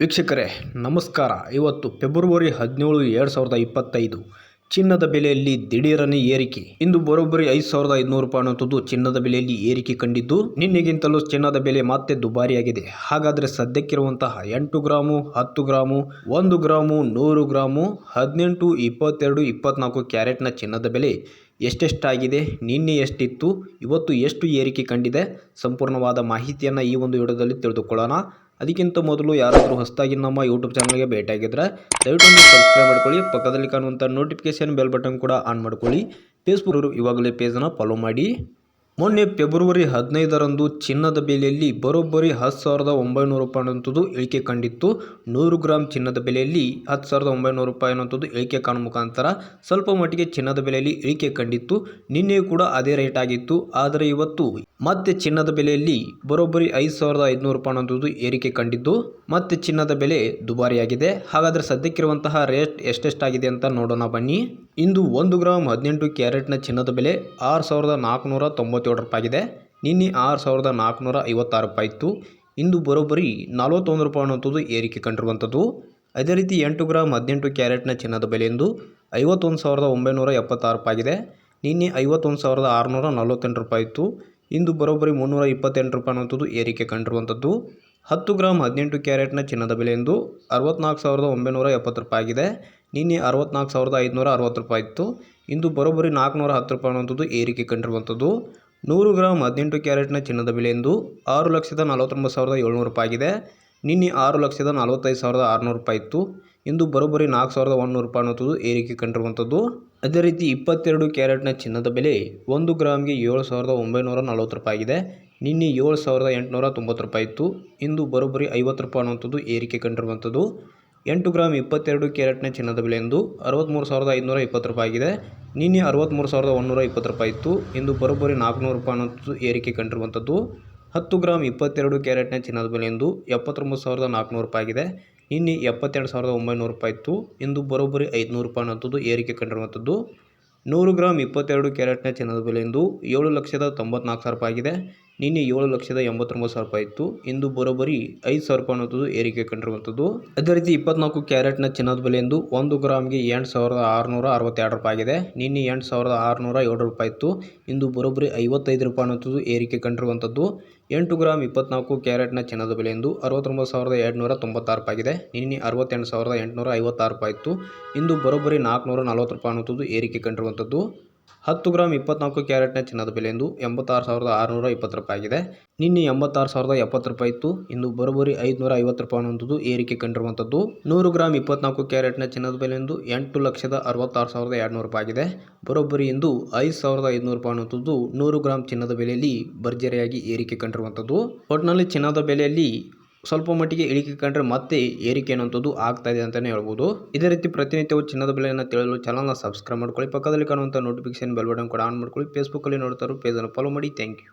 ವೀಕ್ಷಕರೇ, ನಮಸ್ಕಾರ. ಇವತ್ತು ಫೆಬ್ರವರಿ ಹದಿನೇಳು, ಎರಡು ಸಾವಿರದ ಇಪ್ಪತ್ತೈದು. ಚಿನ್ನದ ಬೆಲೆಯಲ್ಲಿ ದಿಢೀರನೇ ಏರಿಕೆ. ಇಂದು ಬರೋಬ್ಬರಿ ಐದು ಸಾವಿರದ ಐದುನೂರು ರೂಪಾಯಿ ಅನ್ನುವಂಥದ್ದು ಚಿನ್ನದ ಬೆಲೆಯಲ್ಲಿ ಏರಿಕೆ ಕಂಡಿದ್ದು, ನಿನ್ನೆಗಿಂತಲೂ ಚಿನ್ನದ ಬೆಲೆ ಮತ್ತೆ ದುಬಾರಿಯಾಗಿದೆ. ಹಾಗಾದರೆ ಸದ್ಯಕ್ಕಿರುವಂತಹ ಎಂಟು ಗ್ರಾಮು, ಹತ್ತು ಗ್ರಾಮು, ಒಂದು ಗ್ರಾಮು, ನೂರು ಗ್ರಾಮು, ಹದಿನೆಂಟು, ಇಪ್ಪತ್ತೆರಡು, ಇಪ್ಪತ್ನಾಲ್ಕು ಕ್ಯಾರೆಟ್ನ ಚಿನ್ನದ ಬೆಲೆ ಎಷ್ಟೆಷ್ಟಾಗಿದೆ, ನಿನ್ನೆ ಎಷ್ಟಿತ್ತು, ಇವತ್ತು ಎಷ್ಟು ಏರಿಕೆ ಕಂಡಿದೆ, ಸಂಪೂರ್ಣವಾದ ಮಾಹಿತಿಯನ್ನು ಈ ಒಂದು ವಿಡಿಯೋದಲ್ಲಿ ತಿಳಿದುಕೊಳ್ಳೋಣ. ಅದಕ್ಕಿಂತ ಮೊದಲು ಯಾರಾದರೂ ಹೊಸದಾಗಿ ನಮ್ಮ ಯೂಟ್ಯೂಬ್ ಚಾನಲ್ಗೆ ಭೇಟಿಯಾಗಿದ್ದರೆ ದಯವಿಟ್ಟು ಸಬ್ಸ್ಕ್ರೈಬ್ ಮಾಡ್ಕೊಳ್ಳಿ, ಪಕ್ಕದಲ್ಲಿ ಕಾಣುವಂಥ ನೋಟಿಫಿಕೇಷನ್ ಬೆಲ್ ಬಟನ್ ಕೂಡ ಆನ್ ಮಾಡ್ಕೊಳ್ಳಿ. ಫೇಸ್ಬುಕ್ ಇವಾಗಲೇ ಪೇಜನ್ನು ಫಾಲೋ ಮಾಡಿ. ಮೊನ್ನೆ ಫೆಬ್ರವರಿ ಹದಿನೈದರಂದು ಚಿನ್ನದ ಬೆಲೆಯಲ್ಲಿ ಬರೋಬ್ಬರಿ ಹತ್ತು ಸಾವಿರದ ಒಂಬೈನೂರು ರೂಪಾಯಿ ಅನ್ನುವಂಥದ್ದು ಇಳಿಕೆ ಕಂಡಿತ್ತು. ನೂರು ಗ್ರಾಮ್ ಚಿನ್ನದ ಬೆಲೆಯಲ್ಲಿ ಹತ್ತು ಸಾವಿರದ ಒಂಬೈನೂರು ರೂಪಾಯಿ ಅನ್ನುವಂಥದ್ದು ಇಳಿಕೆ ಕಾಣುವ ಮುಖಾಂತರ ಸ್ವಲ್ಪ ಮಟ್ಟಿಗೆ ಚಿನ್ನದ ಬೆಲೆಯಲ್ಲಿ ಇಳಿಕೆ ಕಂಡಿತ್ತು. ನಿನ್ನೆ ಕೂಡ ಅದೇ ರೇಟ್ ಆಗಿತ್ತು. ಆದರೆ ಇವತ್ತು ಮತ್ತೆ ಚಿನ್ನದ ಬೆಲೆಯಲ್ಲಿ ಬರೋಬ್ಬರಿ ಐದು ಸಾವಿರದ ಐದುನೂರು ರೂಪಾಯಿ ಅನ್ನುವಂಥದ್ದು ಏರಿಕೆ ಕಂಡಿದ್ದು. ಮತ್ತೆ ಚಿನ್ನದ ಬೆಲೆ ದುಬಾರಿಯಾಗಿದೆ. ಹಾಗಾದರೆ ಸದ್ಯಕ್ಕಿರುವಂತಹ ರೇಟ್ ಎಷ್ಟೆಷ್ಟಾಗಿದೆ ಅಂತ ನೋಡೋಣ ಬನ್ನಿ. ಇಂದು ಒಂದು ಗ್ರಾಮ್ ಹದಿನೆಂಟು ಕ್ಯಾರೆಟ್ನ ಚಿನ್ನದ ಬೆಲೆ ಆರು ಸಾವಿರದ ನಾಲ್ಕುನೂರ ತೊಂಬತ್ತೇಳು ರೂಪಾಯಿದೆ ನಿನ್ನೆ ಆರು ಸಾವಿರದ ನಾಲ್ಕುನೂರ ಐವತ್ತಾರು ರೂಪಾಯಿ ಇತ್ತು. ಇಂದು ಬರೋಬ್ಬರಿ ನಲವತ್ತೊಂದು ರೂಪಾಯಿ ಅನ್ನುವಂಥದ್ದು ಏರಿಕೆ ಕಂಡಿರುವಂಥದ್ದು. ಅದೇ ರೀತಿ ಎಂಟು ಗ್ರಾಮ್ ಹದಿನೆಂಟು ಕ್ಯಾರೆಟ್ನ ಚಿನ್ನದ ಬೆಲೆ ಎಂದು ಐವತ್ತೊಂದು ಸಾವಿರದ ಒಂಬೈನೂರ ಎಪ್ಪತ್ತಾರು ರೂಪಾಯಿದೆ ನಿನ್ನೆ ಐವತ್ತೊಂದು ಸಾವಿರದ ಆರುನೂರ ನಲವತ್ತೆಂಟು ರೂಪಾಯಿ ಇತ್ತು. ಇಂದು ಬರೋಬ್ಬರಿ ಮುನ್ನೂರ ಇಪ್ಪತ್ತೆಂಟು ರೂಪಾಯಿ ಅನ್ನುವಂಥದ್ದು ಏರಿಕೆ ಕಂಡಿರುವಂಥದ್ದು. ಹತ್ತು ಗ್ರಾಮ್ ಹದಿನೆಂಟು ಕ್ಯಾರೆಟ್ನ ಚಿನ್ನದ ಬೆಲೆ ಎಂದು ಅರವತ್ನಾಲ್ಕು ಸಾವಿರದ ಒಂಬೈನೂರ ಎಪ್ಪತ್ತು ರೂಪಾಯಿ ಆಗಿದೆ. ನಿನ್ನೆ ಅರವತ್ನಾಲ್ಕು ಸಾವಿರದ ಐದುನೂರ ಅರವತ್ತು ರೂಪಾಯಿ ಇತ್ತು. ಇಂದು ಬರೋಬ್ಬರಿ ನಾಲ್ಕುನೂರ ಹತ್ತು ರೂಪಾಯಿ ಅನ್ನುವಂಥದ್ದು ಏರಿಕೆ ಕಂಡಿರುವಂಥದ್ದು. ನೂರು ಗ್ರಾಮ್ ಹದಿನೆಂಟು ಕ್ಯಾರೆಟ್ನ ಚಿನ್ನದ ಬೆಲೆ ಆರು ಲಕ್ಷದ ನಲವತ್ತೊಂಬತ್ತು ಸಾವಿರದ ಏಳ್ನೂರು ರೂಪಾಯಿ ಆಗಿದೆ. ನಿನ್ನೆ ಆರು ಲಕ್ಷದ ನಲವತ್ತೈದು ಸಾವಿರದ ಆರುನೂರು ರೂಪಾಯಿ ಇತ್ತು. ಇಂದು ಬರೋಬ್ಬರಿ ನಾಲ್ಕು ಸಾವಿರದ ಒಂದುನೂರು ರೂಪಾಯಿ ಅನ್ನೋದು ಏರಿಕೆ ಕಂಡಿರುವಂಥದ್ದು. ಅದೇ ರೀತಿ ಇಪ್ಪತ್ತೆರಡು ಕ್ಯಾರೆಟ್ನ ಚಿನ್ನದ ಬೆಲೆ ಒಂದು ಗ್ರಾಮ್ಗೆ ಏಳು ಸಾವಿರದ ಒಂಬೈನೂರ ನಲವತ್ತು ರೂಪಾಯಿ ಆಗಿದೆ. ನಿನ್ನೆ ಏಳು ಸಾವಿರದ ಎಂಟುನೂರ ತೊಂಬತ್ತು ರೂಪಾಯಿ ಇತ್ತು. ಇಂದು ಬರೋಬ್ಬರಿ ಐವತ್ತು ರೂಪಾಯಿ ಅನ್ನುವಂಥದ್ದು ಏರಿಕೆ ಕಂಡಿರುವಂಥದ್ದು. ಎಂಟು ಗ್ರಾಮ್ ಇಪ್ಪತ್ತೆರಡು ಕ್ಯಾರೆಟ್ನ ಚಿನ್ನದ ಬೆಲೆ ಎಂದು ಅರವತ್ತ್ಮೂರು ಸಾವಿರದ ಐದುನೂರ ಇಪ್ಪತ್ತು ರೂಪಾಯಿ ಆಗಿದೆ. ನಿನ್ನೆ ಅರವತ್ತ್ಮೂರು ಸಾವಿರದ ಒಂದುನೂರ ಇಪ್ಪತ್ತು ರೂಪಾಯಿ ಇತ್ತು. ಇಂದು ಬರೋಬ್ಬರಿ ನಾಲ್ಕುನೂರು ರೂಪಾಯಿ ಅನ್ನೋಂಥದ್ದು ಏರಿಕೆ ಕಂಡಿರುವಂಥದ್ದು. ಹತ್ತು ಗ್ರಾಮ್ ಇಪ್ಪತ್ತೆರಡು ಕ್ಯಾರೆಟ್ನ ಚಿನ್ನದ ಬೆಲೆ ಎಂದು ಎಪ್ಪತ್ತೊಂಬತ್ತು ಸಾವಿರದ ನಾಲ್ಕುನೂರು ರೂಪಾಯಿ ಆಗಿದೆ. ನಿನ್ನೆ ಎಪ್ಪತ್ತೆರಡು ಸಾವಿರದ ಒಂಬೈನೂರು ರೂಪಾಯಿ ಇತ್ತು. ಇಂದು ಬರೋಬ್ಬರಿ ಐದುನೂರು ರೂಪಾಯಿ ಅನ್ನೋಂಥದ್ದು ಏರಿಕೆ ಕಂಡಿರುವಂಥದ್ದು. ನೂರು ಗ್ರಾಮ್ ಇಪ್ಪತ್ತೆರಡು ಕ್ಯಾರೆಟ್ನ ಚಿನ್ನದ ಬೆಲೆ ಎಂದು ಏಳು ಲಕ್ಷದ ತೊಂಬತ್ನಾಲ್ಕು ಸಾವಿರ ರೂಪಾಯಿ ಆಗಿದೆ. ನಿನ್ನೆ ಏಳು ಲಕ್ಷದ ಎಂಬತ್ತೊಂಬತ್ತು ಸಾವಿರ ರೂಪಾಯಿ ಇತ್ತು. ಇಂದು ಬರೋಬ್ಬರಿ ಐದು ಸಾವಿರ ರೂಪಾಯಿ ಅನ್ನೋದು ಏರಿಕೆ ಕಂಡಿರುವಂಥದ್ದು. ಅದೇ ರೀತಿ ಇಪ್ಪತ್ನಾಲ್ಕು ಕ್ಯಾರೆಟ್ನ ಚಿನ್ನದ ಬೆಲೆ ಎಂದು ಒಂದು ಗ್ರಾಮ್ಗೆ ಎಂಟು ಸಾವಿರದ ಆರುನೂರ ಅರವತ್ತೆರಡು ರೂಪಾಯಿ ಆಗಿದೆ. ನಿನ್ನೆ ಎಂಟು ಸಾವಿರದ ಆರುನೂರ ಏಳು ರೂಪಾಯಿ ಇತ್ತು. ಇಂದು ಬರೋಬ್ಬರಿ ಐವತ್ತೈದು ರೂಪಾಯಿ ಅನ್ನೋದು ಏರಿಕೆ ಕಂಡಿರುವಂಥದ್ದು. ಎಂಟು ಗ್ರಾಮ್ ಇಪ್ಪತ್ನಾಲ್ಕು ಕ್ಯಾರೆಟ್ನ ಚಿನ್ನದ ಬೆಲೆ ಎಂದು ಅರವತ್ತೊಂಬತ್ತು ಸಾವಿರದ ಎರಡುನೂರ ತೊಂಬತ್ತಾರು ರೂಪಾಯಿ ಆಗಿದೆ. ನಿನ್ನೆ ಅರವತ್ತೆಂಟು ಸಾವಿರದ ಎಂಟುನೂರ ಐವತ್ತಾರು ರೂಪಾಯಿ ಇತ್ತು. ಇಂದು ಬರೋಬ್ಬರಿ ನಾಲ್ಕುನೂರ ನಲವತ್ತು ರೂಪಾಯಿ ಅನ್ನೋದು ಏರಿಕೆ ಕಂಡಿರುವಂಥದ್ದು. ಹತ್ತು ಗ್ರಾಮ್ ಇಪ್ಪತ್ನಾಲ್ಕು ಕ್ಯಾರೆಟ್ನ ಚಿನ್ನದ ಬೆಲೆ ಎಂದು ಎಂಬತ್ತಾರು ಸಾವಿರದ ಆರುನೂರ ಇಪ್ಪತ್ತು ರೂಪಾಯಿ ಆಗಿದೆ. ನಿನ್ನೆ ಎಂಬತ್ತಾರು ಸಾವಿರದ ಎಪ್ಪತ್ತು ರೂಪಾಯಿ ಇತ್ತು. ಇಂದು ಬರೋಬ್ಬರಿ ಐದುನೂರ ಐವತ್ತು ರೂಪಾಯಿ ಅನ್ನುವಂಥದ್ದು ಏರಿಕೆ ಕಂಡಿರುವಂಥದ್ದು. ನೂರು ಗ್ರಾಮ್ ಇಪ್ಪತ್ನಾಲ್ಕು ಕ್ಯಾರೆಟ್ನ ಚಿನ್ನದ ಬೆಲೆ ಎಂದು ಎಂಟು ಲಕ್ಷದ ಅರವತ್ತಾರು ಸಾವಿರದ ಎರಡುನೂರು ರೂಪಾಯಿ ಆಗಿದೆ. ಬರೋಬ್ಬರಿ ಇಂದು ಐದು ಸಾವಿರದ ಐದುನೂರು ರೂಪಾಯಿ ಅನ್ನುವಂಥದ್ದು ನೂರು ಗ್ರಾಮ್ ಚಿನ್ನದ ಬೆಲೆಯಲ್ಲಿ ಭರ್ಜರಿಯಾಗಿ ಏರಿಕೆ ಕಂಡಿರುವಂಥದ್ದು. ಒಟ್ಟಿನಲ್ಲಿ ಚಿನ್ನದ ಬೆಲೆಯಲ್ಲಿ ಸ್ವಲ್ಪ ಮಟ್ಟಿಗೆ ಇಳಿಕೆ ಕಂಡ್ರೆ ಮತ್ತೆ ಏರಿಕೆ ಅನ್ನುವಂಥದ್ದು ಆಗ್ತಾ ಇದೆ ಅಂತಲೇ ಹೇಳ್ಬೋದು. ಇದೇ ರೀತಿ ಪ್ರತಿನಿತ್ಯವು ಚಿನ್ನದ ಬೆಲೆಯನ್ನು ತಿಳಿಯಲು ಚಾನಲ್ನ ಸಬ್ಸ್ಕ್ರೈಬ್ ಮಾಡ್ಕೊಳ್ಳಿ. ಪಕ್ಕದಲ್ಲಿ ಕಾಣುವಂಥ ನೋಟಿಫಿಕೇಶನ್ ಬೆಲ್ ಬಟನ್ ಕೂಡ ಆನ್ ಮಾಡ್ಕೊಳ್ಳಿ. ಫೇಸ್ಬುಕ್ಕಲ್ಲಿ ನೋಡ್ತಾರೋ ಪೇಜನ್ನು ಫಾಲೋ ಮಾಡಿ. Thank you